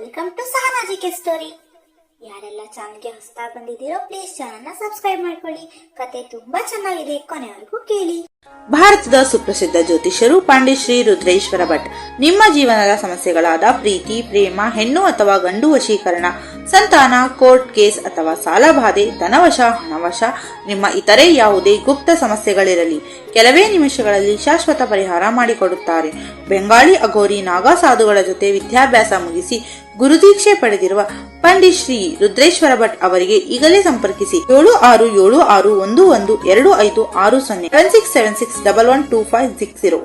Welcome to ಸಹನಾಜಿಕೆ story ಯಾರೆಲ್ಲ ಚಾನಲ್ಗೆ ಹೊಸತಾ ಬಂದಿದ್ದೀರೋ please ಚಾನಲ್ನ ಸಬ್ಸ್ಕ್ರೈಬ್ ಮಾಡ್ಕೊಳ್ಳಿ. ಕತೆ ತುಂಬಾ ಚೆನ್ನಾಗಿದೆ, ಕೊನೆವರೆಗೂ ಕೇಳಿ. ಭಾರತದ ಸುಪ್ರಸಿದ್ಧ ಜ್ಯೋತಿಷ್ಯರು ಪಾಂಡಿಶ್ರೀ ರುದ್ರೇಶ್ವರ ಭಟ್. ನಿಮ್ಮ ಜೀವನದ ಸಮಸ್ಯೆಗಳಾದ ಪ್ರೀತಿ, ಪ್ರೇಮ, ಹೆಣ್ಣು ಅಥವಾ ಗಂಡು ವಶೀಕರಣ. ಸಂತಾನ, ಕೋರ್ಟ್ ಕೇಸ್ ಅಥವಾ ಸಾಲಬಾಧೆ ಧನವಶ, ಹಣವಶ, ನಿಮ್ಮ ಇತರೆ ಯಾವುದೇ ಗುಪ್ತ ಸಮಸ್ಯೆಗಳಿರಲಿ, ಕೆಲವೇ ನಿಮಿಷಗಳಲ್ಲಿ ಶಾಶ್ವತ ಪರಿಹಾರ ಮಾಡಿಕೊಡುತ್ತಾರೆ. ಬೆಂಗಾಳಿ ಅಘೋರಿ ನಾಗಾ ಸಾಧುಗಳ ಜೊತೆ ವಿದ್ಯಾಭ್ಯಾಸ ಮುಗಿಸಿ ಗುರುದೀಕ್ಷೆ ಪಡೆದಿರುವ ಪಂಡಿತ್ ಶ್ರೀ ರುದ್ರೇಶ್ವರ ಭಟ್ ಅವರಿಗೆ ಈಗಲೇ ಸಂಪರ್ಕಿಸಿ ಏಳು ಆರು ಏಳು ಆರು ಒಂದು ಒಂದು ಎರಡು ಐದು ಆರು ಸೊನ್ನೆ seven six seven six double one two five six zero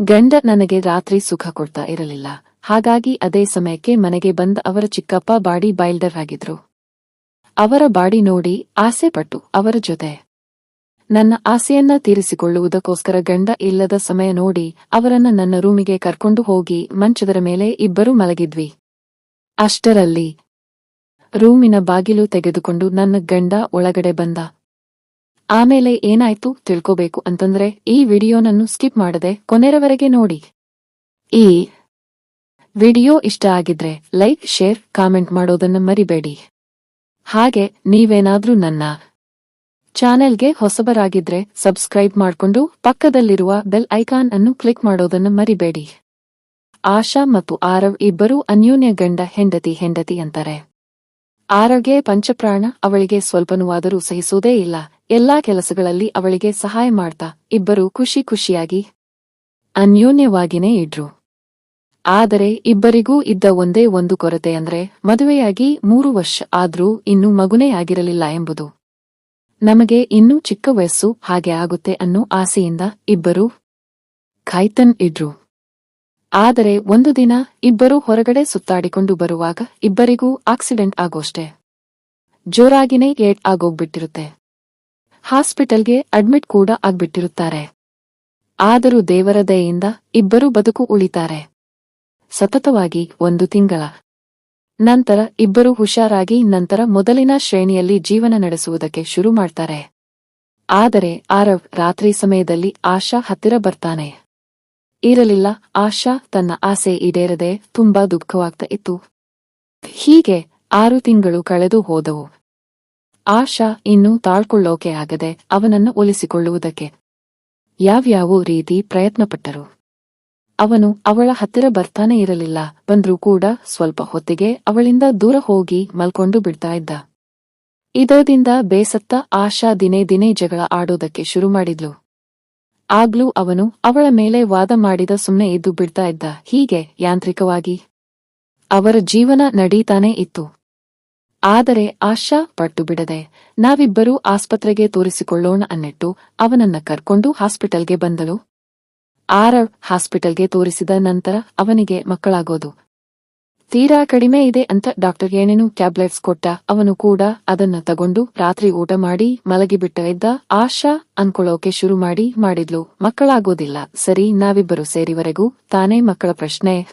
ಗಂಡ ನನಗೆ ರಾತ್ರಿ ಸುಖ ಕೊಡ್ತಾ ಇರಲಿಲ್ಲ ಹಾಗಾಗಿ ಅದೇ ಸಮಯಕ್ಕೆ ಮನೆಗೆ ಬಂದ ಅವರ ಚಿಕ್ಕಪ್ಪ ಬಾಡಿ ಬೈಲ್ಡರ್ ಆಗಿದ್ರು. ಅವರ ಬಾಡಿ ನೋಡಿ ಆಸೆ ಪಟ್ಟು ಅವರ ಜೊತೆ. ನನ್ನ ಆಸೆಯನ್ನ ತೀರಿಸಿಕೊಳ್ಳುವುದಕ್ಕೋಸ್ಕರ ಗಂಡ ಇಲ್ಲದ ಸಮಯ ನೋಡಿ ಅವರನ್ನ ನನ್ನ ರೂಮಿಗೆ ಕರ್ಕೊಂಡು ಹೋಗಿ ಮಂಚದರ ಮೇಲೆ ಇಬ್ಬರು ಮಲಗಿದ್ವಿ. ಅಷ್ಟರಲ್ಲಿ ರೂಮಿನ ಬಾಗಿಲು ತೆಗೆದುಕೊಂಡು ನನ್ನ ಗಂಡ ಒಳಗಡೆ ಬಂದ. ಆಮೇಲೆ ಏನಾಯ್ತು ತಿಳ್ಕೋಬೇಕು ಅಂತಂದ್ರೆ ಈ ವಿಡಿಯೋನನ್ನು ಸ್ಕಿಪ್ ಮಾಡದೆ ಕೊನೆರವರೆಗೆ ನೋಡಿ. ಈ ವಿಡಿಯೋ ಇಷ್ಟ ಆಗಿದ್ರೆ ಲೈಕ್, ಶೇರ್, ಕಾಮೆಂಟ್ ಮಾಡೋದನ್ನ ಮರಿಬೇಡಿ. ಹಾಗೆ ನೀವೇನಾದ್ರೂ ನನ್ನ ಚಾನೆಲ್ಗೆ ಹೊಸಬರಾಗಿದ್ರೆ ಸಬ್ಸ್ಕ್ರೈಬ್ ಮಾಡ್ಕೊಂಡು ಪಕ್ಕದಲ್ಲಿರುವ ಬೆಲ್ ಐಕಾನ್ ಅನ್ನು ಕ್ಲಿಕ್ ಮಾಡೋದನ್ನ ಮರಿಬೇಡಿ. ಆಶಾ ಮತ್ತು ಆರವ್ ಇಬ್ಬರೂ ಅನ್ಯೋನ್ಯ ಗಂಡ ಹೆಂಡತಿ ಹೆಂಡತಿ ಅಂತಾರೆ. ಆರವ್ಗೆ ಪಂಚಪ್ರಾಣ, ಅವಳಿಗೆ ಸ್ವಲ್ಪನೂ ಸಹಿಸುವುದೇ ಇಲ್ಲ. ಎಲ್ಲಾ ಕೆಲಸಗಳಲ್ಲಿ ಅವಳಿಗೆ ಸಹಾಯ ಮಾಡ್ತಾ ಇಬ್ಬರು ಖುಷಿ ಖುಷಿಯಾಗಿ ಅನ್ಯೋನ್ಯವಾಗಿನೇ ಇಡ್ರು ಆದರೆ ಇಬ್ಬರಿಗೂ ಇದ್ದ ಒಂದೇ ಒಂದು ಕೊರತೆ ಅಂದ್ರೆ ಮದುವೆಯಾಗಿ ಮೂರು ವರ್ಷ ಆದ್ರೂ ಇನ್ನೂ ಮಗುನೇ ಆಗಿರಲಿಲ್ಲ ಎಂಬುದು. ನಮಗೆ ಇನ್ನೂ ಚಿಕ್ಕ ವಯಸ್ಸು ಹಾಗೆ ಆಗುತ್ತೆ ಅನ್ನೋ ಆಸೆಯಿಂದ ಇಬ್ಬರು ಕಾಯ್ತನ್ ಇದ್ರು. ಆದರೆ ಒಂದು ದಿನ ಇಬ್ಬರು ಹೊರಗಡೆ ಸುತ್ತಾಡಿಕೊಂಡು ಬರುವಾಗ ಇಬ್ಬರಿಗೂ ಆಕ್ಸಿಡೆಂಟ್ ಆಗೋಷ್ಟೆ. ಜೋರಾಗಿನೇ ಏಟ್ ಆಗೋಗ್ಬಿಟ್ಟಿರುತ್ತೆ. ಹಾಸ್ಪಿಟಲ್ಗೆ ಅಡ್ಮಿಟ್ ಕೂಡ ಆಗ್ಬಿಟ್ಟಿರುತ್ತಾರೆ. ಆದರೂ ದೇವರ ದಯೆಯಿಂದ ಇಬ್ಬರೂ ಬದುಕು ಉಳಿತಾರೆ. ಸತತವಾಗಿ ಒಂದು ತಿಂಗಳ. ನಂತರ ಇಬ್ಬರು ಹುಷಾರಾಗಿ ನಂತರ ಮೊದಲಿನ ಶ್ರೇಣಿಯಲ್ಲಿ ಜೀವನ ನಡೆಸುವುದಕ್ಕೆ ಶುರು ಮಾಡ್ತಾರೆ. ಆದರೆ ಆರವ್ ರಾತ್ರಿ ಸಮಯದಲ್ಲಿ ಆಶಾ ಹತ್ತಿರ ಬರ್ತಾನೆ. ಇರಲಿಲ್ಲ, ಆಶಾ ತನ್ನ ಆಸೆ ಈಡೇರದೆ ತುಂಬಾ ದುಃಖವಾಗ್ತಾ ಇತ್ತು. ಹೀಗೆ ಆರು ತಿಂಗಳು ಕಳೆದು ಹೋದವು. ಆಶಾ ಇನ್ನೂ ತಾಳ್ಕೊಳ್ಳೋಕೆ ಆಗದೆ ಅವನನ್ನು ಒಲಿಸಿಕೊಳ್ಳುವುದಕ್ಕೆ ಯಾವ್ಯಾವ ರೀತಿ ಪ್ರಯತ್ನಪಟ್ಟರು. ಅವನು ಅವಳ ಹತ್ತಿರ ಬರ್ತಾನೆ ಇರಲಿಲ್ಲ. ಬಂದ್ರೂ ಕೂಡ ಸ್ವಲ್ಪ ಹೊತ್ತಿಗೆ ಅವಳಿಂದ ದೂರ ಹೋಗಿ ಮಲ್ಕೊಂಡು ಬಿಡ್ತಾ ಇದ್ದ. ಇದರಿಂದ ಬೇಸತ್ತ ಆಶಾ ದಿನೇ ದಿನೇ ಜಗಳ ಆಡೋದಕ್ಕೆ ಶುರು ಮಾಡಿದ್ಲು. ಆಗ್ಲೂ ಅವನು ಅವಳ ಮೇಲೆ ವಾದ ಮಾಡಿದ ಸುಮ್ಮನೆ ಇದ್ದು ಬಿಡ್ತಾ ಇದ್ದ. ಹೀಗೆ ಯಾಂತ್ರಿಕವಾಗಿ ಅವರ ಜೀವನ ನಡೀತಾನೇ ಇತ್ತು. ಆದರೆ ಆಶಾ ಪಟ್ಟು ಬಿಡದೆ ನಾವಿಬ್ಬರೂ ಆಸ್ಪತ್ರೆಗೆ ತೋರಿಸಿಕೊಳ್ಳೋಣ ಅನ್ನಿಟ್ಟು ಅವನನ್ನ ಕರ್ಕೊಂಡು ಹಾಸ್ಪಿಟಲ್ಗೆ ಬಂದಳು. ಆರವ್ ಹಾಸ್ಪಿಟಲ್ಗೆ ತೋರಿಸಿದ ನಂತರ ಅವನಿಗೆ ಮಕ್ಕಳಾಗೋದು. ತೀರಾ ಕಡಿಮೆ ಇದೆ ಅಂತ ಡಾಕ್ಟರ್ ಏನೇನು ಟ್ಯಾಬ್ಲೆಟ್ಸ್ ಕೊಟ್ಟ ಅವನು ಕೂಡ ಅದನ್ನ ತಗೊಂಡು ರಾತ್ರಿ ಊಟ ಮಾಡಿ ಮಲಗಿಬಿಟ್ಟ ಇದ್ದ ಆಶಾ ಅನ್ಕೊಳ್ಳೋಕೆ ಶುರು ಮಾಡಿ ಮಾಡಿದ್ಲು. ಮಕ್ಕಳಾಗೋದಿಲ್ಲ. ಸರಿ, ನಾವಿಬ್ಬರು ಸೇರಿವರೆಗೂ ತಾನೇ ಮಕ್ಕಳ ಪ್ರಶ್ನೆ.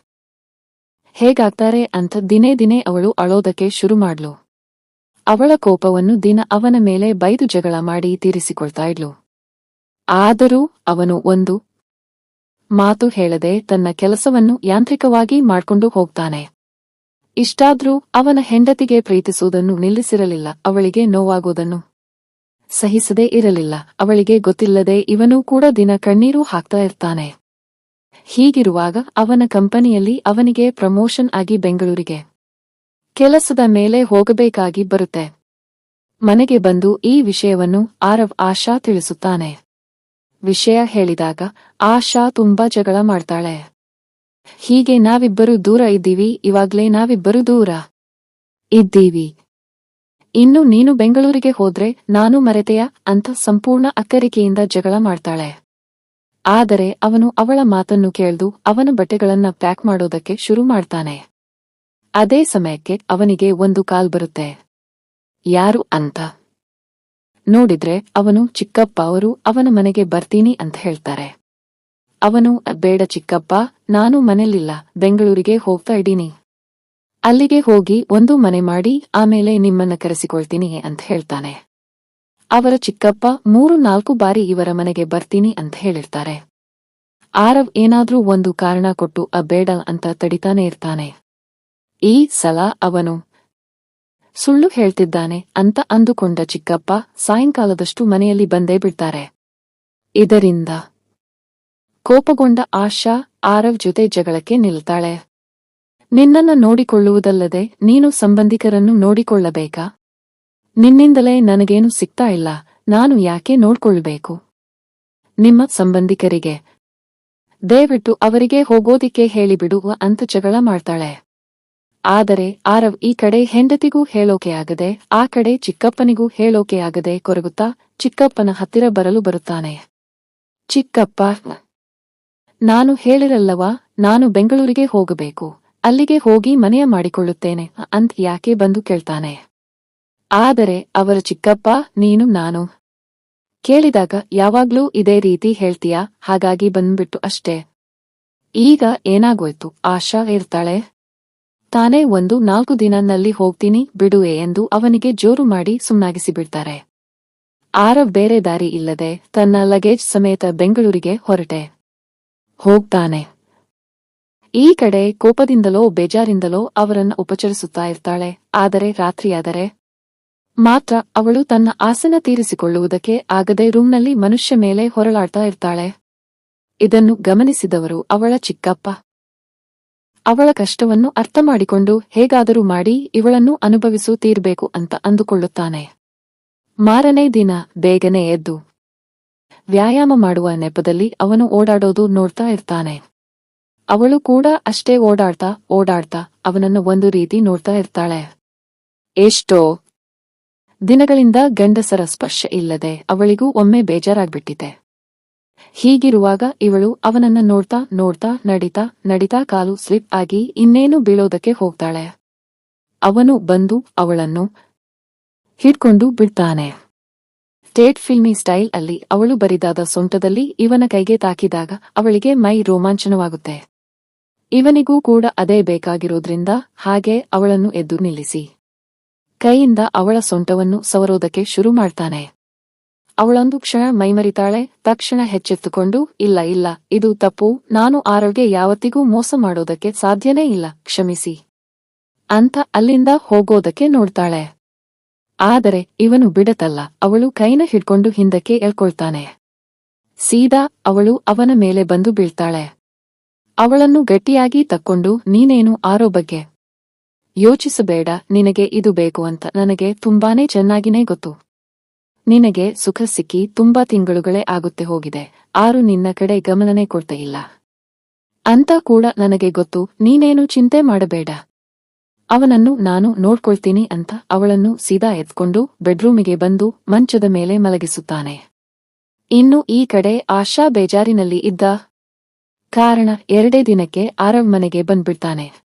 ಹೇಗಾಗ್ತಾರೆ ಅಂತ ದಿನೇ ದಿನೇ ಅವಳು ಅಳೋದಕ್ಕೆ ಶುರು ಮಾಡ್ಲು. ಅವಳ ಕೋಪವನ್ನು ದಿನ ಅವನ ಮೇಲೆ ಬೈದು ಜಗಳ ಮಾಡಿ ತೀರಿಸಿಕೊಳ್ತಾ ಇದ್ಲು. ಆದರೂ ಅವನು ಒಂದು ಮಾತು ಹೇಳದೆ ತನ್ನ ಕೆಲಸವನ್ನು ಯಾಂತ್ರಿಕವಾಗಿ ಮಾಡ್ಕೊಂಡು ಹೋಗ್ತಾನೆ. ಇಷ್ಟಾದ್ರೂ ಅವನ ಹೆಂಡತಿಗೆ ಪ್ರೀತಿಸುವುದನ್ನು ನಿಲ್ಲಿಸಿರಲಿಲ್ಲ, ಅವಳಿಗೆ ನೋವಾಗುವುದನ್ನು ಸಹಿಸದೇ ಇರಲಿಲ್ಲ, ಅವಳಿಗೆ ಗೊತ್ತಿಲ್ಲದೆ ಇವನೂ ಕೂಡ ದಿನ ಕಣ್ಣೀರು ಹಾಕ್ತಾ ಇರ್ತಾನೆ. ಹೀಗಿರುವಾಗ ಅವನ ಕಂಪನಿಯಲ್ಲಿ ಅವನಿಗೆ ಪ್ರಮೋಷನ್ ಆಗಿ ಬೆಂಗಳೂರಿಗೆ ಕೆಲಸದ ಮೇಲೆ ಹೋಗಬೇಕಾಗಿ ಬರುತ್ತೆ. ಮನೆಗೆ ಬಂದು ಈ ವಿಷಯವನ್ನು ಆರವ್ ಆಶಾ ತಿಳಿಸುತ್ತಾನೆ. ವಿಷಯ ಹೇಳಿದಾಗ ಆಶಾ ತುಂಬಾ ಜಗಳ ಮಾಡ್ತಾಳೆ. ಹೀಗೆ ನಾವಿಬ್ಬರು ದೂರ ಇದ್ದೀವಿ, ಇವಾಗ್ಲೇ ನಾವಿಬ್ಬರು ದೂರ ಇದ್ದೀವಿ. ಇನ್ನು ನೀನು ಬೆಂಗಳೂರಿಗೆ ಹೋದ್ರೆ ನಾನು ಮರೆತೆಯ ಅಂತ ಸಂಪೂರ್ಣ ಅಕ್ಕರಿಕೆಯಿಂದ ಜಗಳ ಮಾಡ್ತಾಳೆ. ಆದರೆ ಅವನು ಅವಳ ಮಾತನ್ನು ಕೇಳ್ದು ಅವನ ಬಟ್ಟೆಗಳನ್ನ ಪ್ಯಾಕ್ ಮಾಡೋದಕ್ಕೆ ಶುರು ಮಾಡ್ತಾನೆ. ಅದೇ ಸಮಯಕ್ಕೆ ಅವನಿಗೆ ಒಂದು ಕಾಲ್ ಬರುತ್ತೆ. ಯಾರು ಅಂತ? ನೋಡಿದ್ರೆ ಅವನು ಚಿಕ್ಕಪ್ಪ ಅವರು, ಅವನ ಮನೆಗೆ ಬರ್ತೀನಿ ಅಂತ ಹೇಳ್ತಾರೆ. ಅವನು, ಬೇಡ ಚಿಕ್ಕಪ್ಪ, ನಾನು ಮನೆಯಲ್ಲಿಲ್ಲ, ಬೆಂಗಳೂರಿಗೆ ಹೋಗ್ತಾ ಇದ್ದೀನಿ. ಅಲ್ಲಿಗೆ ಹೋಗಿ ಒಂದು ಮನೆ ಮಾಡಿ, ಆಮೇಲೆ ನಿಮ್ಮನ್ನ ಕರೆಸಿಕೊಳ್ತೀನಿ ಅಂತ ಹೇಳ್ತಾನೆ. ಅವರ ಚಿಕ್ಕಪ್ಪ ಮೂರು ನಾಲ್ಕು ಬಾರಿ ಇವರ ಮನೆಗೆ ಬರ್ತೀನಿ ಅಂತ ಹೇಳಿರ್ತಾರೆ. ಆರವ್ ಏನಾದ್ರೂ ಒಂದು ಕಾರಣ ಕೊಟ್ಟು ಅಬೇಡ ಬೇಡ ಅಂತ ತಡಿತಾನೆ ಇರ್ತಾನೆ. ಈ ಸಲ ಅವನು ಸುಳ್ಳು ಹೇಳ್ತಿದ್ದಾನೆ ಅಂತ ಅಂದುಕೊಂಡ ಚಿಕ್ಕಪ್ಪ ಸಾಯಂಕಾಲದಷ್ಟು ಮನೆಯಲ್ಲಿ ಬಂದೇ ಬಿಡ್ತಾರೆ. ಇದರಿಂದ ಕೋಪಗೊಂಡ ಆಶಾ ಆರವ್ ಜೊತೆ ಜಗಳಕ್ಕೆ ನಿಲ್ತಾಳೆ. ನಿನ್ನನ್ನ ನೋಡಿಕೊಳ್ಳುವುದಲ್ಲದೆ ನೀನು ಸಂಬಂಧಿಕರನ್ನು ನೋಡಿಕೊಳ್ಳಬೇಕಾ? ನಿನ್ನಿಂದಲೇ ನನಗೇನು ಸಿಗ್ತಾ ಇಲ್ಲ, ನಾನು ಯಾಕೆ ನೋಡ್ಕೊಳ್ಬೇಕು? ನಿಮ್ಮ ಸಂಬಂಧಿಕರಿಗೆ ದಯವಿಟ್ಟು ಅವರಿಗೆ ಹೋಗೋದಿಕ್ಕೆ ಹೇಳಿಬಿಡುವ ಅಂತ ಜಗಳ ಮಾಡ್ತಾಳೆ. ಆದರೆ ಆರವ್ ಈ ಕಡೆ ಹೆಂಡತಿಗೂ ಹೇಳೋಕೆ ಆಗದೆ, ಆ ಕಡೆ ಚಿಕ್ಕಪ್ಪನಿಗೂ ಹೇಳೋಕೆ ಆಗದೆ ಕೊರಗುತ್ತಾ ಚಿಕ್ಕಪ್ಪನ ಹತ್ತಿರ ಬರಲು ಬರುತ್ತಾನೆ. ಚಿಕ್ಕಪ್ಪ, ನಾನು ಹೇಳಿರಲ್ಲವಾ, ನಾನು ಬೆಂಗಳೂರಿಗೆ ಹೋಗಬೇಕು, ಅಲ್ಲಿಗೆ ಹೋಗಿ ಮನೆಯ ಮಾಡಿಕೊಳ್ಳುತ್ತೇನೆ, ಅಂತ ಯಾಕೆ ಬಂದು ಕೇಳ್ತಾನೆ. ಆದರೆ ಅವರ ಚಿಕ್ಕಪ್ಪ, ನೀನು, ನಾನು. ಕೇಳಿದಾಗ, ಯಾವಾಗ್ಲೂ ಇದೇ ರೀತಿ ಹೇಳ್ತೀಯಾ, ಹಾಗಾಗಿ ಬಂದ್ಬಿಟ್ಟು ಅಷ್ಟೇ. ಈಗ ಏನಾಗೋಯ್ತು, ಆಶಾ ಇರ್ತಾಳೆ. ತಾನೇ ಒಂದು ನಾಲ್ಕು ದಿನನಲ್ಲಿ ಹೋಗ್ತೀನಿ ಬಿಡುವೆ ಎಂದು ಅವನಿಗೆ ಜೋರು ಮಾಡಿ ಸುಮ್ನಾಗಿಸಿಬಿಡ್ತಾರೆ. ಆರವ್ ಬೇರೆ ದಾರಿ ಇಲ್ಲದೆ ತನ್ನ ಲಗೇಜ್ ಸಮೇತ ಬೆಂಗಳೂರಿಗೆ ಹೊರಟೆ. ಹೋಗ್ತಾನೆ. ಈ ಕಡೆ ಕೋಪದಿಂದಲೋ ಬೇಜಾರಿಂದಲೋ ಅವರನ್ನ ಉಪಚರಿಸುತ್ತಾ ಇರ್ತಾಳೆ, ಆದರೆ ರಾತ್ರಿಯಾದರೆ ಮಾತ್ರ ಅವಳು ತನ್ನ ಆಸನ ತೀರಿಸಿಕೊಳ್ಳುವುದಕ್ಕೆ ಆಗದೆ ರೂಮ್ನಲ್ಲಿ ಮನುಷ್ಯ ಮೇಲೆ ಹೊರಳಾಡ್ತಾ ಇರ್ತಾಳೆ. ಇದನ್ನು ಗಮನಿಸಿದವರು ಅವಳ ಚಿಕ್ಕಪ್ಪ. ಅವಳ ಕಷ್ಟವನ್ನು ಅರ್ಥ ಮಾಡಿಕೊಂಡು ಹೇಗಾದರೂ ಮಾಡಿ ಇವಳನ್ನು ಅನುಭವಿಸು ತೀರ್ಬೇಕು ಅಂತ ಅಂದುಕೊಳ್ಳುತ್ತಾನೆ. ಮಾರನೇ ದಿನ ಬೇಗನೆ ಎದ್ದು ವ್ಯಾಯಾಮ ಮಾಡುವ ನೆಪದಲ್ಲಿ ಅವನು ಓಡಾಡೋದು ನೋಡ್ತಾ ಇರ್ತಾನೆ. ಅವಳು ಕೂಡ ಅಷ್ಟೇ ಓಡಾಡ್ತಾ ಓಡಾಡ್ತಾ ಅವನನ್ನು ಒಂದು ರೀತಿ ನೋಡ್ತಾ ಇರ್ತಾಳೆ. ಎಷ್ಟೋ ದಿನಗಳಿಂದ ಗಂಡಸರ ಸ್ಪರ್ಶ ಇಲ್ಲದೆ ಅವಳಿಗೂ ಒಮ್ಮೆ ಬೇಜಾರಾಗ್ಬಿಟ್ಟಿದೆ. ಹೀಗಿರುವಾಗ ಇವಳು ಅವನನ್ನ ನೋಡ್ತಾ ನೋಡ್ತಾ ನಡಿತಾ ನಡಿತಾ ಕಾಲು ಸ್ಲಿಪ್ ಆಗಿ ಇನ್ನೇನು ಬೀಳೋದಕ್ಕೆ ಹೋಗ್ತಾಳೆ. ಅವನು ಬಂದು ಅವಳನ್ನು ಹಿಡ್ಕೊಂಡು ಬಿಡ್ತಾನೆ. ಸ್ಟೇಟ್ ಫಿಲ್ಮಿ ಸ್ಟೈಲ್ ಅಲ್ಲಿ ಅವಳು ಬರಿದಾದ ಸೊಂಟದಲ್ಲಿ ಇವನ ಕೈಗೆ ತಾಕಿದಾಗ ಅವಳಿಗೆ ಮೈ ರೋಮಾಂಚನವಾಗುತ್ತೆ. ಇವನಿಗೂ ಕೂಡ ಅದೇ ಬೇಕಾಗಿರೋದ್ರಿಂದ ಹಾಗೆ ಅವಳನ್ನು ಎದ್ದು ನಿಲ್ಲಿಸಿ. ಕೈಯಿಂದ ಅವಳ ಸೊಂಟವನ್ನು ಸವರೋದಕ್ಕೆ ಶುರು ಮಾಡ್ತಾನೆ. ಅವಳೊಂದು ಕ್ಷಣ ಮೈಮರಿತಾಳೆ, ತಕ್ಷಣ ಹೆಚ್ಚೆತ್ತುಕೊಂಡು ಇಲ್ಲ ಇಲ್ಲ, ಇದು ತಪ್ಪು, ನಾನು ಆರೋಗ್ಯ ಯಾವತ್ತಿಗೂ ಮೋಸ ಮಾಡೋದಕ್ಕೆ ಸಾಧ್ಯನೇ ಇಲ್ಲ, ಕ್ಷಮಿಸಿ. ಅಂತ ಅಲ್ಲಿಂದ ಹೋಗೋದಕ್ಕೆ ನೋಡ್ತಾಳೆ. ಆದರೆ ಇವನು ಬಿಡತಲ್ಲ, ಅವಳು ಕೈನ ಹಿಡ್ಕೊಂಡು ಹಿಂದಕ್ಕೆ ಎಳ್ಕೊಳ್ತಾನೆ. ಸೀದಾ ಅವಳು ಅವನ ಮೇಲೆ ಬಂದು ಬೀಳ್ತಾಳೆ. ಅವಳನ್ನು ಗಟ್ಟಿಯಾಗಿ ತಕ್ಕೊಂಡು, ನೀನೇನು ಆರೋ ಬಗ್ಗೆ ಯೋಚಿಸಬೇಡ, ನಿನಗೆ ಇದು ಬೇಕು ಅಂತ ನನಗೆ ತುಂಬಾನೇ ಚೆನ್ನಾಗಿನೇ ಗೊತ್ತು. ನಿನಗೆ ಸುಖ ಸಿಕ್ಕಿ ತುಂಬಾ ತಿಂಗಳುಗಳೇ ಆಗುತ್ತೆ ಹೋಗಿದೆ. ಆರು ನಿನ್ನ ಕಡೆ ಗಮನನೇ ಕೊಡ್ತಾ ಇಲ್ಲ. ಅಂತ ಕೂಡ ನನಗೆ ಗೊತ್ತು. ನೀನೇನು ಚಿಂತೆ ಮಾಡಬೇಡ. ಅವನನ್ನು ನಾನು ನೋಡ್ಕೊಳ್ತೀನಿ ಅಂತ ಅವಳನ್ನು ಸೀದಾ ಎತ್ಕೊಂಡು ಬೆಡ್ರೂಮಿಗೆ ಬಂದು ಮಂಚದ ಮೇಲೆ ಮಲಗಿಸುತ್ತಾನೆ. ಇನ್ನು ಈ ಕಡೆ ಆಶಾ ಬೇಜಾರಿನಲ್ಲಿ ಇದ್ದ ಕಾರಣ ಎರಡೇ ದಿನಕ್ಕೆ ಆರವ್ ಮನೆಗೆ ಬಂದ್ಬಿಡ್ತಾನೆ.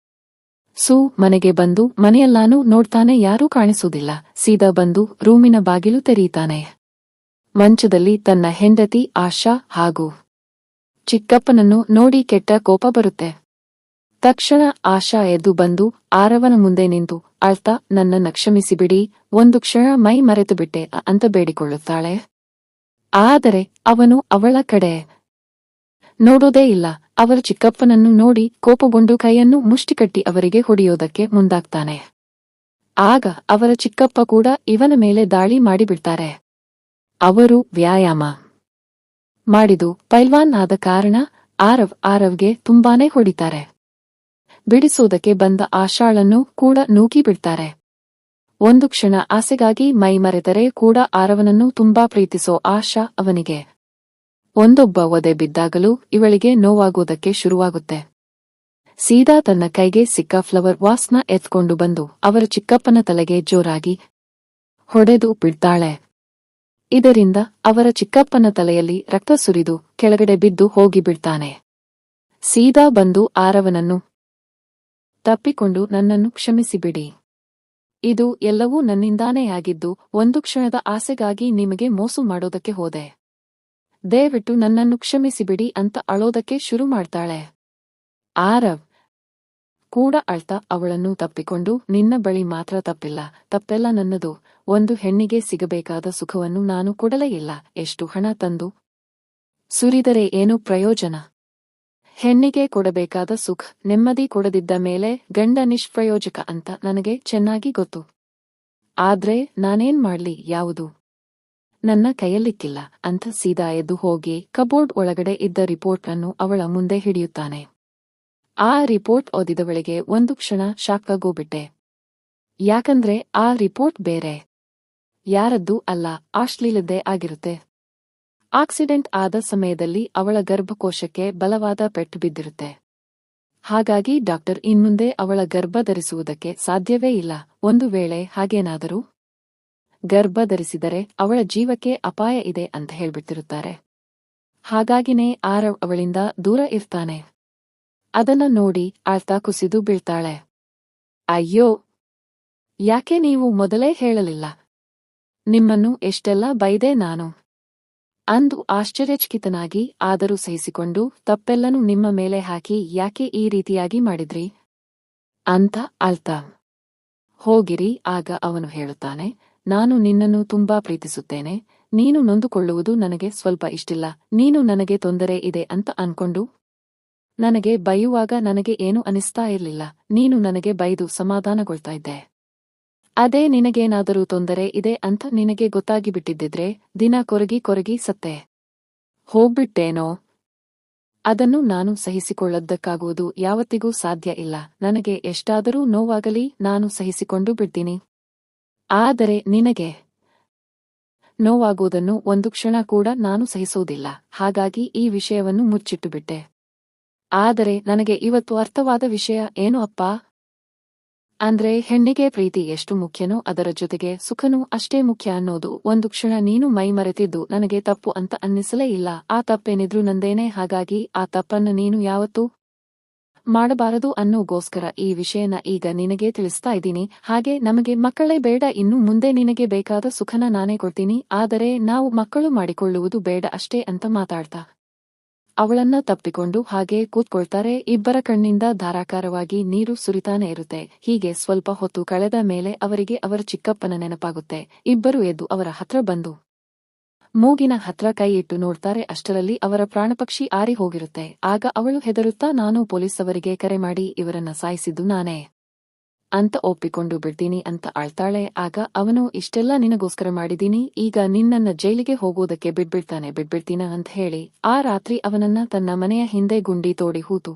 ಸು ಮನೆಗೆ ಬಂದು ಮನೆಯಲ್ಲಾನು ನೋಡ್ತಾನೆ ಯಾರೂ ಕಾಣಿಸುವುದಿಲ್ಲ. ಸೀದಾ ಬಂದು ರೂಮಿನ ಬಾಗಿಲು ತೆರೆಯುತ್ತಾನೆ ಮಂಚದಲ್ಲಿ ತನ್ನ ಹೆಂಡತಿ ಆಶಾ ಹಾಗೂ ಚಿಕ್ಕಪ್ಪನನ್ನು ನೋಡಿ ಕೆಟ್ಟ ಕೋಪ ಬರುತ್ತೆ. ತಕ್ಷಣ ಆಶಾ ಎದ್ದು ಬಂದು ಆರವನ ಮುಂದೆ ನಿಂತು, ಅಳ್ತಾ, ನನ್ನನ್ನ ಕ್ಷಮಿಸಿಬಿಡಿ, ಒಂದು ಕ್ಷಣ ಮೈ ಮರೆತು ಬಿಟ್ಟೆ ಅಂತ ಬೇಡಿಕೊಳ್ಳುತ್ತಾಳೆ. ಆದರೆ ಅವನು ಅವಳ ಕಡೆ ನೋಡೋದೇ ಇಲ್ಲ. ಅವರ ಚಿಕ್ಕಪ್ಪನನ್ನು ನೋಡಿ ಕೋಪಗೊಂಡು ಕೈಯನ್ನು ಮುಷ್ಟಿಕಟ್ಟಿ ಅವರಿಗೆ ಹೊಡೆಯೋದಕ್ಕೆ ಮುಂದಾಗ್ತಾನೆ. ಆಗ ಅವರ ಚಿಕ್ಕಪ್ಪ ಕೂಡ ಇವನ ಮೇಲೆ ದಾಳಿ ಮಾಡಿಬಿಡ್ತಾರೆ. ಅವರು ವ್ಯಾಯಾಮ ಮಾಡಿದು ಪೈಲ್ವಾನ್ ಆದ ಕಾರಣ ಆರವ್ ಆರವ್ಗೆ ತುಂಬಾನೇ ಹೊಡಿತಾರೆ. ಬಿಡಿಸೋದಕ್ಕೆ ಬಂದ ಆಶಾಳನ್ನು ಕೂಡ ನೂಕಿ ಬಿಡ್ತಾರೆ ಒಂದು ಕ್ಷಣ ಆಸೆಗಾಗಿ ಮೈ ಮರೆತರೆ ಕೂಡ ಆರವನನ್ನು ತುಂಬಾ ಪ್ರೀತಿಸೋ ಆಶಾ ಅವನಿಗೆ. ಒಂದೊಬ್ಬ ಒದೆ ಬಿದ್ದಾಗಲೂ ಇವಳಿಗೆ ನೋವಾಗೋದಕ್ಕೆ ಶುರುವಾಗುತ್ತೆ. ಸೀದಾ ತನ್ನ ಕೈಗೆ ಸಿಕ್ಕ ಫ್ಲವರ್ ವಾಸ್ನ ಎತ್ಕೊಂಡು ಬಂದು ಅವರ ಚಿಕ್ಕಪ್ಪನ ತಲೆಗೆ ಜೋರಾಗಿ ಹೊಡೆದು ಬಿಡ್ತಾಳೆ. ಇದರಿಂದ ಅವರ ಚಿಕ್ಕಪ್ಪನ ತಲೆಯಲ್ಲಿ ರಕ್ತ ಸುರಿದು ಕೆಳಗಡೆ ಬಿದ್ದು ಹೋಗಿಬಿಡ್ತಾನೆ ಸೀದಾ ಬಂದು ಆರವನನ್ನು ತಪ್ಪಿಕೊಂಡು ನನ್ನನ್ನು ಕ್ಷಮಿಸಿಬಿಡಿ. ಇದು ಎಲ್ಲವೂ ನನ್ನಿಂದಾನೇ ಆಗಿದ್ದು ಒಂದು ಕ್ಷಣದ ಆಸೆಗಾಗಿ ನಿಮಗೆ ಮೋಸು ಮಾಡೋದಕ್ಕೆ ಹೋದೆ. ದಯವಿಟ್ಟು ನನ್ನನ್ನು ಕ್ಷಮಿಸಿಬಿಡಿ ಅಂತ ಅಳೋದಕ್ಕೆ ಶುರು ಮಾಡ್ತಾಳೆ. ಆರವ್ ಕೂಡ ಅಳ್ತ ಅವಳನ್ನು ತಪ್ಪಿಕೊಂಡು ನಿನ್ನ ಬಳಿ ಮಾತ್ರ ತಪ್ಪಿಲ್ಲ, ತಪ್ಪೆಲ್ಲ ನನ್ನದು. ಒಂದು ಹೆಣ್ಣಿಗೆ ಸಿಗಬೇಕಾದ ಸುಖವನ್ನು ನಾನು ಕೊಡಲೇ ಇಲ್ಲ. ಎಷ್ಟು ಹಣ ತಂದು ಸುರಿದರೆ ಏನು ಪ್ರಯೋಜನ? ಹೆಣ್ಣಿಗೆ ಕೊಡಬೇಕಾದ ಸುಖ, ನೆಮ್ಮದಿ ಕೊಡದಿದ್ದ ಮೇಲೆ ಗಂಡ ನಿಷ್ಪ್ರಯೋಜಕ ಅಂತ ನನಗೆ ಚೆನ್ನಾಗಿ ಗೊತ್ತು. ಆದ್ರೆ ನಾನೇನ್ ಮಾಡ್ಲಿ? ಯಾವುದು? ನನ್ನ ಕೈಯಲ್ಲಿಕ್ಕಿಲ್ಲ. ಅಂತ ಸೀದಾ ಎದ್ದು ಹೋಗಿ ಕಬೋರ್ಡ್ ಒಳಗಡೆ ಇದ್ದ ರಿಪೋರ್ಟ್ ಅನ್ನು ಅವಳ ಮುಂದೆ ಹಿಡಿಯುತ್ತಾನೆ. ಆ ರಿಪೋರ್ಟ್ ಓದಿದವಳಿಗೆ ಒಂದು ಕ್ಷಣ ಶಾಕಾಗೋಬಿಟ್ಟೆ ಯಾಕಂದ್ರೆ ಆ ರಿಪೋರ್ಟ್ ಬೇರೆ. ಯಾರದ್ದು ಅಲ್ಲ, ಆಶ್ಲೀಲದ್ದೇ ಆಗಿರುತ್ತೆ. ಆಕ್ಸಿಡೆಂಟ್ ಆದ ಸಮಯದಲ್ಲಿ ಅವಳ ಗರ್ಭಕೋಶಕ್ಕೆ ಬಲವಾದ ಪೆಟ್ಟು ಬಿದ್ದಿರುತ್ತೆ. ಹಾಗಾಗಿ ಡಾಕ್ಟರ್ ಇನ್ಮುಂದೆ ಅವಳ ಗರ್ಭ ಧರಿಸುವುದಕ್ಕೆ ಸಾಧ್ಯವೇ ಇಲ್ಲ. ಒಂದು ವೇಳೆ ಹಾಗೇನಾದರೂ ಗರ್ಭ ಧರಿಸಿದರೆ ಅವಳ ಜೀವಕ್ಕೆ ಅಪಾಯ ಇದೆ ಅಂತ ಹೇಳ್ಬಿಟ್ಟಿರುತ್ತಾರೆ. ಹಾಗಾಗಿನೇ ಆರವ್ ಅವಳಿಂದ ದೂರ ಇರ್ತಾನೆ. ಅದನ್ನ ನೋಡಿ ಆಳ್ತಾ ಕುಸಿದು ಬೀಳ್ತಾಳೆ. ಅಯ್ಯೋ! ಯಾಕೆ ನೀವು ಮೊದಲೇ ಹೇಳಲಿಲ್ಲ? ನಿಮ್ಮನ್ನು ಎಷ್ಟೆಲ್ಲ ಬೈದೆ ನಾನು. ಅಂದು ಆಶ್ಚರ್ಯಚಕಿತನಾಗಿ ಆದರೂ ಸಹಿಸಿಕೊಂಡು ತಪ್ಪೆಲ್ಲನೂ ನಿಮ್ಮ ಮೇಲೆ ಹಾಕಿ ಯಾಕೆ ಈ ರೀತಿಯಾಗಿ ಮಾಡಿದ್ರಿ? ಅಂತ ಅಳ್ತಾ ಹೋಗಿರಿ, ಆಗ ಅವನು ಹೇಳುತ್ತಾನೆ. ನಾನು ನಿನ್ನನ್ನು ತುಂಬಾ ಪ್ರೀತಿಸುತ್ತೇನೆ. ನೀನು ನೊಂದುಕೊಳ್ಳುವುದು ನನಗೆ ಸ್ವಲ್ಪ ಇಷ್ಟಿಲ್ಲ. ನೀನು ನನಗೆ ತೊಂದರೆ ಇದೆ ಅಂತ ಅನ್ಕೊಂಡು ನನಗೆ ಬೈಯುವಾಗ ನನಗೆ ಏನು ಅನಿಸ್ತಾ ಇರಲಿಲ್ಲ. ನೀನು ನನಗೆ ಬೈದು ಸಮಾಧಾನಗೊಳ್ತಾ ಇದ್ದೆ. ಅದೇ ನಿನಗೇನಾದರೂ ತೊಂದರೆ ಇದೆ ಅಂತ ನಿನಗೆ ಗೊತ್ತಾಗಿ ಬಿಟ್ಟಿದ್ದಿದ್ರೆ ದಿನ ಕೊರಗಿ ಕೊರಗಿ ಸತ್ತೆ. ಹೋಗ್ಬಿಟ್ಟೇನೋ? ಅದನ್ನು ನಾನು ಸಹಿಸಿಕೊಳ್ಳದ್ದಕ್ಕಾಗುವುದು ಯಾವತ್ತಿಗೂ ಸಾಧ್ಯ ಇಲ್ಲ. ನನಗೆ ಎಷ್ಟಾದರೂ ನೋವಾಗಲಿ ನಾನು ಸಹಿಸಿಕೊಂಡು ಬಿಡ್ತೀನಿ. ಆದರೆ ನಿನಗೆ ನೋವಾಗುವುದನ್ನು ಒಂದು ಕ್ಷಣ ಕೂಡ ನಾನು ಸಹಿಸುವುದಿಲ್ಲ. ಹಾಗಾಗಿ ಈ ವಿಷಯವನ್ನು ಮುಚ್ಚಿಟ್ಟುಬಿಟ್ಟೆ. ಆದರೆ ನನಗೆ ಇವತ್ತು ಅರ್ಥವಾದ ವಿಷಯ ಏನು ಅಪ್ಪ? ಅಂದ್ರೆ ಹೆಣ್ಣಿಗೆ ಪ್ರೀತಿ ಎಷ್ಟು ಮುಖ್ಯನೋ ಅದರ ಜೊತೆಗೆ ಸುಖನೂ ಅಷ್ಟೇ ಮುಖ್ಯ ಅನ್ನೋದು ಒಂದು ಕ್ಷಣ ನೀನು ಮೈ ಮರೆತಿದ್ದು ನನಗೆ ತಪ್ಪು ಅಂತ ಅನ್ನಿಸಲೇ ಇಲ್ಲ. ಆ ತಪ್ಪೇನಿದ್ರೂ ನಂದೇನೆ? ಹಾಗಾಗಿ ಆ ತಪ್ಪನ್ನು ನೀನು ಯಾವತ್ತೂ ಮಾಡಬಾರದು ಅನ್ನೋಗೋಸ್ಕರ ಈ ವಿಷಯನ ಈಗ ನಿನಗೆ ತಿಳಿಸ್ತಾ ಇದ್ದೀನಿ. ಹಾಗೆ ನಮಗೆ ಮಕ್ಕಳೇ ಬೇಡ, ಇನ್ನು ಮುಂದೆ ನಿನಗೆ ಬೇಕಾದ ಸುಖನ ನಾನೇ ಕೊಡ್ತೀನಿ. ಆದರೆ ನಾವು ಮಕ್ಕಳು ಮಾಡಿಕೊಳ್ಳುವುದು ಬೇಡ ಅಷ್ಟೇ ಅಂತ ಮಾತಾಡ್ತಾ. ಅವಳನ್ನ ತಪ್ಪಿಕೊಂಡು ಹಾಗೆ ಕೂತ್ಕೊಳ್ತಾರೆ. ಇಬ್ಬರ ಕಣ್ಣಿಂದ ಧಾರಾಕಾರವಾಗಿ ನೀರು ಸುರಿತಾನೆ ಇರುತ್ತೆ. ಹೀಗೆ ಸ್ವಲ್ಪ ಹೊತ್ತು ಕಳೆದ ಮೇಲೆ ಅವರಿಗೆ ಅವರ ಚಿಕ್ಕಪ್ಪನ ನೆನಪಾಗುತ್ತೆ. ಇಬ್ಬರು ಎದ್ದು ಅವರ ಹತ್ರ ಬಂದು ಮೂಗಿನ ಹತ್ರ ಕೈ ಇಟ್ಟು ನೋಡ್ತಾರೆ, ಅಷ್ಟರಲ್ಲಿ ಅವರ ಪ್ರಾಣಪಕ್ಷಿ ಆರಿ ಹೋಗಿರುತ್ತೆ. ಆಗ ಅವಳು ಹೆದರುತ್ತಾ, ನಾನು ಪೊಲೀಸವರಿಗೆ ಕರೆ ಮಾಡಿ, ಇವರನ್ನ ಸಾಯಿಸಿದ್ದು ನಾನೇ. ಅಂತ ಒಪ್ಪಿಕೊಂಡು ಬಿಡ್ತೀನಿ ಅಂತ ಆಳ್ತಾಳೆ. ಆಗ ಅವನು, ಇಷ್ಟೆಲ್ಲ ನಿನಗೋಸ್ಕರ ಮಾಡಿದೀನಿ ಈಗ ನಿನ್ನನ್ನ ಜೈಲಿಗೆ ಹೋಗೋದಕ್ಕೆ ಬಿಡ್ಬಿಡ್ತಾನೆ ಬಿಡ್ಬಿಡ್ತೀನ ಅಂತ ಹೇಳಿ, ಆ ರಾತ್ರಿ ಅವನನ್ನ ತನ್ನ ಮನೆಯ ಹಿಂದೆ ಗುಂಡಿ ತೋಡಿ ಹೂತು.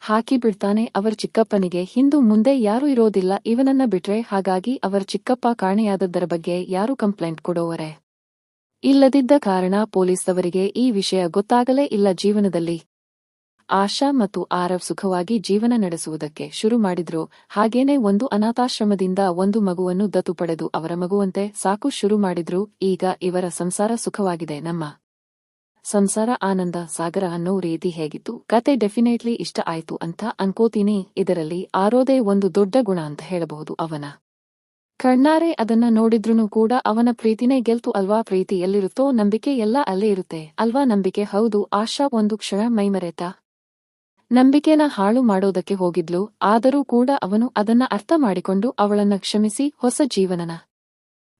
ಹಾಕಿ ಬಿಡ್ತಾನೆ, ಅವರ ಚಿಕ್ಕಪ್ಪನಿಗೆ ಹಿಂದೂ ಮುಂದೆ ಯಾರೂ ಇರೋದಿಲ್ಲ, ಇವನನ್ನ ಬಿಟ್ರೆ ಹಾಗಾಗಿ ಅವರ ಚಿಕ್ಕಪ್ಪ ಕಾಣೆಯಾದದ್ದರ ಬಗ್ಗೆ ಯಾರು ಕಂಪ್ಲೇಂಟ್ ಕೊಡೋವರೆ. ಇಲ್ಲದಿದ್ದ ಕಾರಣ ಪೊಲೀಸ್ನವರಿಗೆ ಈ ವಿಷಯ ಗೊತ್ತಾಗಲೇ ಇಲ್ಲ ಜೀವನದಲ್ಲಿ. ಆಶಾ ಮತ್ತು ಆರವ್ ಸುಖವಾಗಿ ಜೀವನ ನಡೆಸುವುದಕ್ಕೆ ಶುರು ಮಾಡಿದ್ರು. ಹಾಗೇನೆ ಒಂದು ಅನಾಥಾಶ್ರಮದಿಂದ ಒಂದು ಮಗುವನ್ನು ದತ್ತು ಪಡೆದು ಅವರ ಮಗುವಂತೆ ಸಾಕು ಶುರು ಮಾಡಿದ್ರು. ಈಗ ಇವರ ಸಂಸಾರ ಸುಖವಾಗಿದೆ. ನಮ್ಮ ಸಂಸಾರ ಆನಂದ ಸಾಗರ ಅನ್ನೋ ರೀತಿ ಹೇಗಿತ್ತು? ಕತೆ ಡೆಫಿನೆಟ್ಲಿ ಇಷ್ಟ ಆಯ್ತು ಅಂತ ಅನ್ಕೋತೀನಿ. ಇದರಲ್ಲಿ ಆರೋದೇ ಒಂದು ದೊಡ್ಡ ಗುಣ ಅಂತ ಹೇಳಬಹುದು ಅವನ. ಕಣ್ಣಾರೆ ಅದನ್ನ ನೋಡಿದ್ರೂ ಕೂಡ ಅವನ ಪ್ರೀತಿನೇ ಗೆಲ್ತು ಅಲ್ವಾ? ಪ್ರೀತಿ ಎಲ್ಲಿರುತ್ತೋ ನಂಬಿಕೆ ಎಲ್ಲ ಅಲ್ಲೇ ಇರುತ್ತೆ. ಅಲ್ವಾ ನಂಬಿಕೆ? ಹೌದು, ಆಶಾ ಒಂದು ಕ್ಷಣ ಮೈಮರೆತ. ನಂಬಿಕೆನ ಹಾಳು ಮಾಡೋದಕ್ಕೆ ಹೋಗಿದ್ಲು, ಆದರೂ ಕೂಡ ಅವನು ಅದನ್ನ ಅರ್ಥ ಮಾಡಿಕೊಂಡು ಅವಳನ್ನ ಕ್ಷಮಿಸಿ ಹೊಸ ಜೀವನನ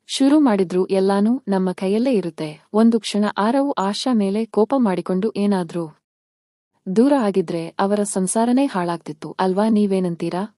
ಶುರು ಮಾಡಿದ್ರು. ಎಲ್ಲಾನೂ ನಮ್ಮ ಕೈಯಲ್ಲೇ ಇರುತ್ತೆ. ಒಂದು ಕ್ಷಣ ಆರವು ಆಶಾ ಮೇಲೆ ಕೋಪ ಮಾಡಿಕೊಂಡು ಏನಾದ್ರೂ ದೂರ ಆಗಿದ್ರೆ ಅವರ ಸಂಸಾರನೇ ಹಾಳಾಗ್ತಿತ್ತು. ಅಲ್ವಾ ನೀವೇನಂತೀರಾ?